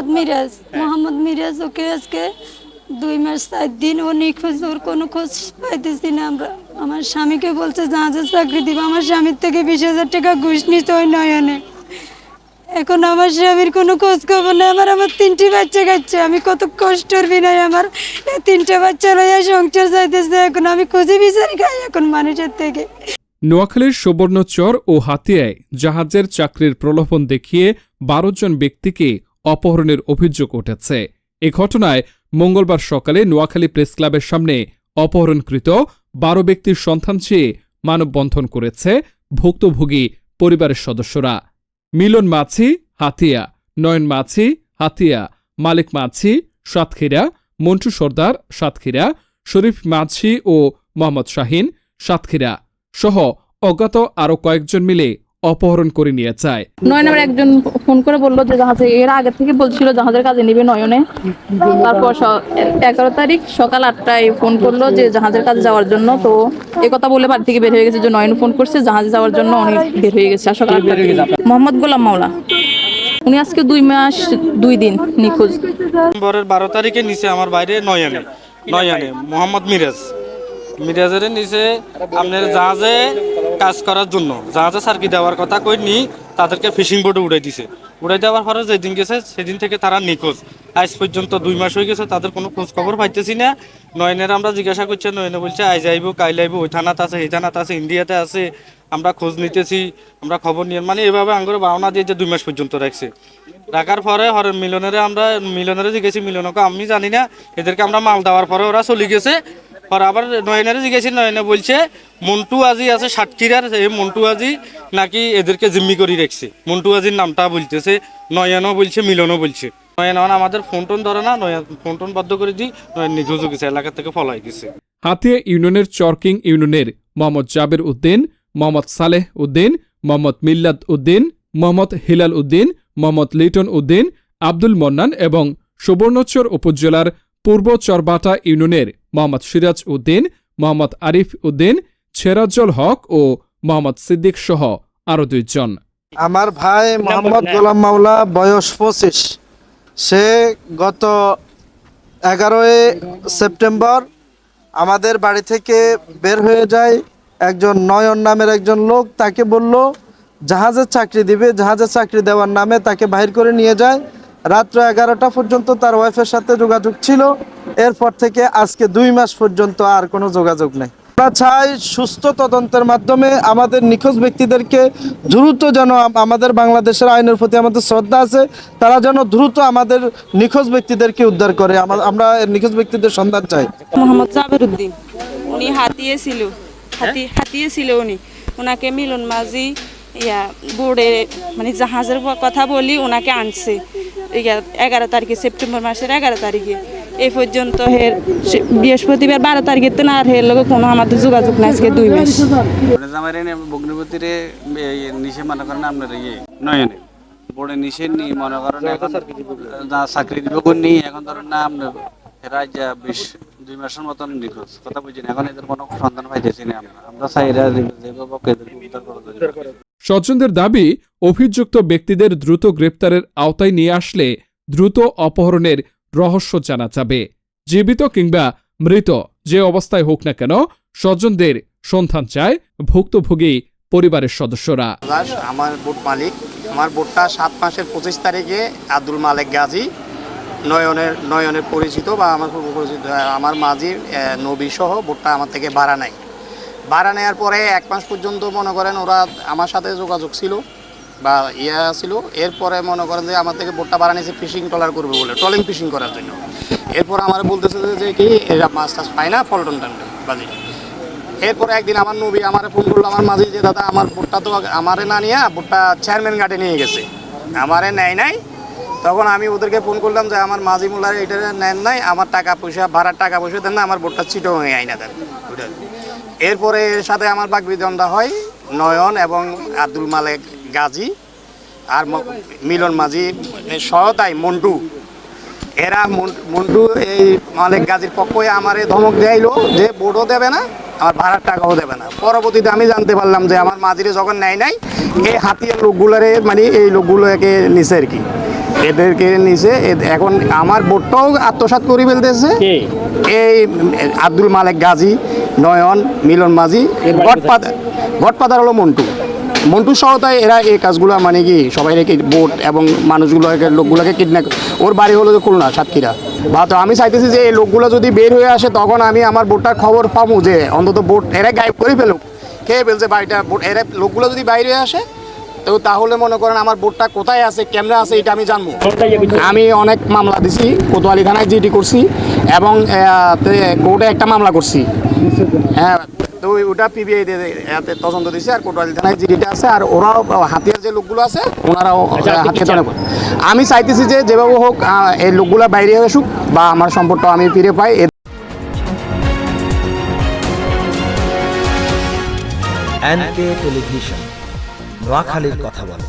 মোহাম্মদ মিরাজ। মোহাম্মদ মিরাজ ওকে আজকে দুই মাস চার দিন ও নিখোঁজ, ওর কোনো খোঁজ পাইতেছি না আমরা। আমার স্বামীকে বলছে জাহাজের চাকরি দিব, আমার স্বামীর থেকে বিশ হাজার টাকা ঘুষ নিতে ওই নয়নে। এখন আমার স্বামীর কোনো খোঁজ খবর নেই আমার আমার তিনটি বাচ্চা খাচ্ছে আমি কত কষ্টর বিনয় আমার। তিনটে বাচ্চা লইয়া সংসার যাইতেছে এখন আমি খুঁজে বিচারি খাই এখন মানুষের থেকে। নোয়াখালীর সুবর্ণচর ও হাতিয়ায় জাহাজের চাকরির প্রলোভন দেখিয়ে বারো জন ব্যক্তিকে অপহরণের অভিযোগ উঠেছে। এ ঘটনায় মঙ্গলবার সকালে নোয়াখালী প্রেস ক্লাবের সামনে অপহরণকৃত বারো ব্যক্তির সন্ধান চেয়ে মানববন্ধন করেছে ভুক্তভোগী পরিবারের সদস্যরা। মিলন মাছি হাতিয়া, নয়ন মাছি হাতিয়া, মালিক মাছি সাতক্ষীরা, মন্টু সর্দার, সাতক্ষীরা, শরীফ মাছি ও মোহাম্মদ শাহিন, সাতক্ষীরা সহ অজ্ঞাত আরও কয়েকজন মিলে অপহরণ করে নিয়ে যায়। নয়ন আমার একজন ফোন করে বলল যে জাহাজে এর আগে থেকে বলছিল জাহাজের কাজে নিবে নয়নে। তারপর এগারো তারিখ সকাল আটটায় ফোন করল যে জাহাজের কাজে যাওয়ার জন্য। তো এ কথা বলে বাড়ি থেকে বের হয়ে গেছে যে নয়ন ফোন করছে জাহাজে যাওয়ার জন্য উনি বের হয়ে গেছে। আর সকাল। মোহাম্মদ গোলাম মাওলা। উনি আজকে দুই মাস দুই দিন নিখোঁজ। ডিসেম্বরের বারো তারিখে নিচে আমার বাইরে নয়ানে নয়ানে মোহাম্মদ মিরাজ। মিরাজের নিচে আপনার জাহাজে কাজ করার জন্য। জাহাজে সার্কি দেওয়ার কথা কই নি তাদেরকে ফিশিং বোর্ডে উড়াই দিছে। উড়াই দেওয়ার পরে যেদিন গেছে, সেদিন থেকে তারা নিখোঁজ। আজ পর্যন্ত দুই মাস হয়ে গেছে, তাদের কোনো খোঁজ খবর পাইতেছি না। নয়নের আমরা জিজ্ঞাসা করছি, নয়নে বলছে আজ আইব, কাইল আইব, ওই থানাত আছে এই থানাত আছে, ইন্ডিয়াতে আছে, আমরা খোঁজ নিতেছি, আমরা খবর নিয়ে মানে এভাবে আঙ্গুরে বাওনা দিয়ে যে দুই মাস পর্যন্ত রাখছে। রাখার পরে হরে মিলনেরে আমরা, মিলনেরে জিজ্ঞেসি, মিলনকে আমি জানি না, এদেরকে আমরা মাল দেওয়ার পরে ওরা চলে গেছে পরে আবার নয়নেরে জিজ্ঞেসি নয়নে বলছে, মন্টু আজি আছে সাতক্ষীরার এই মন্টু আজি নাকি এদেরকে জিম্মি করে রাখছে? মন্টু আজির নামটা বলতেছে, নয়নও বলছে, মিলনও বলছে। নয়ন আমাদের ফোন টোন ধরে না, নয়ন ফোন টোন বদ্ধ করে দিই, নয়ন নিখোঁজ গেছে এলাকা থেকে ফলাই গেছে। হাতিয়া ইউনিয়নের চরকিং ইউনিয়নের মোহাম্মদ জাবের উদ্দিন, মোহাম্মদ সালেহ উদ্দিন, মোহাম্মদ মিল্লাদ উদ্দিন, মোহাম্মদ হিলাল উদ্দিন, মোহাম্মদ লিটন উদ্দিন, আব্দুল মন্নান এবং সুবর্ণচর উপজেলার পূর্ব চরবাটা ইউনিয়নের মোহাম্মদ সিরাজ উদ্দিন, মোহাম্মদ আরিফ উদ্দিন ছেরাজ্জল হক ও মোহাম্মদ সিদ্দিক সহ আরও দুইজন। আমার ভাই মোহাম্মদ গোলাম মাওলা বয়স পঁচিশ। সে গত এগারোই সেপ্টেম্বর আমাদের বাড়ি থেকে বের হয়ে যায়। একজন নয়ন নামের একজন লোক তাকে বলল জাহাজের চাকরি দিবে জাহাজের চাকরি দেওয়ার নামে তাকে বাহির করে নিয়ে যায়। রাত্র এগারোটা পর্যন্ত তার ওয়াইফের সাথে যোগাযোগ ছিল। এরপর থেকে আজকে দুই মাস পর্যন্ত আর কোনো যোগাযোগ নেই। চাই সুস্থ তদন্তের মাধ্যমে আমাদের নিখোঁজ ব্যক্তিদেরকে দ্রুত যেন আমাদের বাংলাদেশের আইনের প্রতি আমাদের শ্রদ্ধা আছে, তারা যেন দ্রুত আমাদের নিখোঁজ ব্যক্তিদেরকে উদ্ধার করে। আমরা নিখোঁজ ব্যক্তিদের সন্ধান চাই। মোহাম্মদ জাবের উদ্দিন উনি হাতিয়ে ছিল। হাতি হাতিয়ে ছিল উনি। ওনাকে মিলন মাঝি ইয়া, বোর্ডে মানে জাহাজের কথা বলি ওনাকে আনছে। এগারো তারিখে সেপ্টেম্বর মাসের এগারো তারিখে। এই পর্যন্ত হের সে- বৃহস্পতিবার বারো তারিখে তো না আর হের লগে কোনো আমাদের যোগাযোগ নাই আজকে দুই মাস। আমার নিশে মনে করেন আপনার ইয়ে নয়নে বোর্ডে নিশে নি মনে করেন এখন যা চাকরি দিব কোননি এখন ধরেন না আপনার এরা যা বিশ দুই মাসের মতন নিখোঁজ। কথা বুঝিনি এখন এদের কোনো সন্ধান পাইতেছি না আমরা। আমরা চাই এরা যেভাবে দাবি অভিযুক্ত ব্যক্তিদের দ্রুত গ্রেপ্তারের আওতায় নিয়ে আসলে দ্রুত অপহরণের রহস্য জানা যাবে। জীবিত কিংবা মৃত যে অবস্থায় হোক না কেন, স্বজনদের সন্ধান চায় ভুক্তভোগী পরিবারের সদস্যরা। দাস আমার বোট মালিক। আমার বোটটা সাত মাসের পঁচিশ তারিখে আব্দুল মালেক গাজী নয়নের নয়নের পরিচিত বা আমার পরিচিত, আমার মাঝির নবী সহ বোটটা আমার থেকে ভাড়া নেয়। ভাড়া নেওয়ার পরে এক মাস পর্যন্ত মনে করেন ওরা আমার সাথে যোগাযোগ ছিল। বা ইয়া ছিল। এরপরে মনে করেন যে আমার থেকে বোটটা ভাড়া নিয়েছে ফিশিং ট্রলার করবে বলে ট্রলিং ফিশিং করার জন্য। এরপর আমার বলতেছে যে- কি এরা মাছ টাছ পায় না পল্টন টানবে বাজি। এরপরে একদিন আমার নবী আমার ফোন করল, আমার মাঝে যে, দাদা, আমার বোটটা তো আমারে না নিয়ে বোটটা চেয়ারম্যান ঘাটে নিয়ে গেছে। আমারে নেয় নাই। তখন আমি ওদেরকে ফোন করলাম যে, আমার মাঝি মুলার এটা নেন নাই, আমার টাকা পয়সা, ভাড়ার টাকা পয়সা দেন না, আমার বোটটা চিটো হয়ে আইনা দেন। ওইটা। এরপরে এর সাথে আমার বাগবিদণ্ডা হয়, নয়ন এবং আব্দুল মালেক গাজী আর মিলন মাঝি সহতাই মন্টু। এরা মন- মন্টু এই মালিক গাজীর পক্ষে আমারে ধমক দেয়াইলো যে বোর্ডও দেবে না আমার ভাড়ার টাকাও দেবে না। পরবর্তীতে আমি জানতে পারলাম যে আমার মাঝিরে যখন নেয় নাই এই হাতিয়ার লোকগুলোরে মানে এই লোকগুলোকে নিছে আর কি। এদেরকে নিচে এখন আমার বোর্ডটাও আত্মসাৎ করে ফেলতেছে। এই আব্দুল মালেক গাজী নয়ন মিলন মাঝি গটপাদার গটপাদার হলো মন্টু। মন্টু সহতায় এরা এই কাজগুলো মানে কি সবাই রেখে বোট এবং মানুষগুলোকে, লোকগুলোকে কিডন্যাপ ওর বাড়ি হলো যে খুলনা, সাতক্ষীরা। বা তো আমি চাইতেছি যে এই লোকগুলো যদি বের হয়ে আসে, তখন আমি আমার বোটটার খবর পাবো যে অন্তত বোট এরা গায়েব করে ফেলুক। খেয়ে ফেলছে বাড়িটা বোট এরা লোকগুলো যদি বাইরে হয়ে আসে, তো তাহলে মনে করেন আমার বোটটা কোথায় আছে, কেমনে আছে, এটা আমি জানব। আমি অনেক মামলা দিছি, কোতোয়ালি থানায় জিডি করছি এবং কোর্টে একটা মামলা করছি। হ্যাঁ তো ওই- ওটা পিবিআই এতে তদন্ত দিছে আর কোতোয়ালি থানায় জিডিটা আছে আর ওরাও হাতিয়ার যে লোকগুলো আছে ওনারাও হাতিয়ার তদন্ত আমি চাইতেছি যে যেভাবে হোক এই লোকগুলো বাইরে আসুক বা আমার সম্পদটা আমি ফিরে পাই এনকে টেলিভিশন নোয়াখালীর কথা বলে।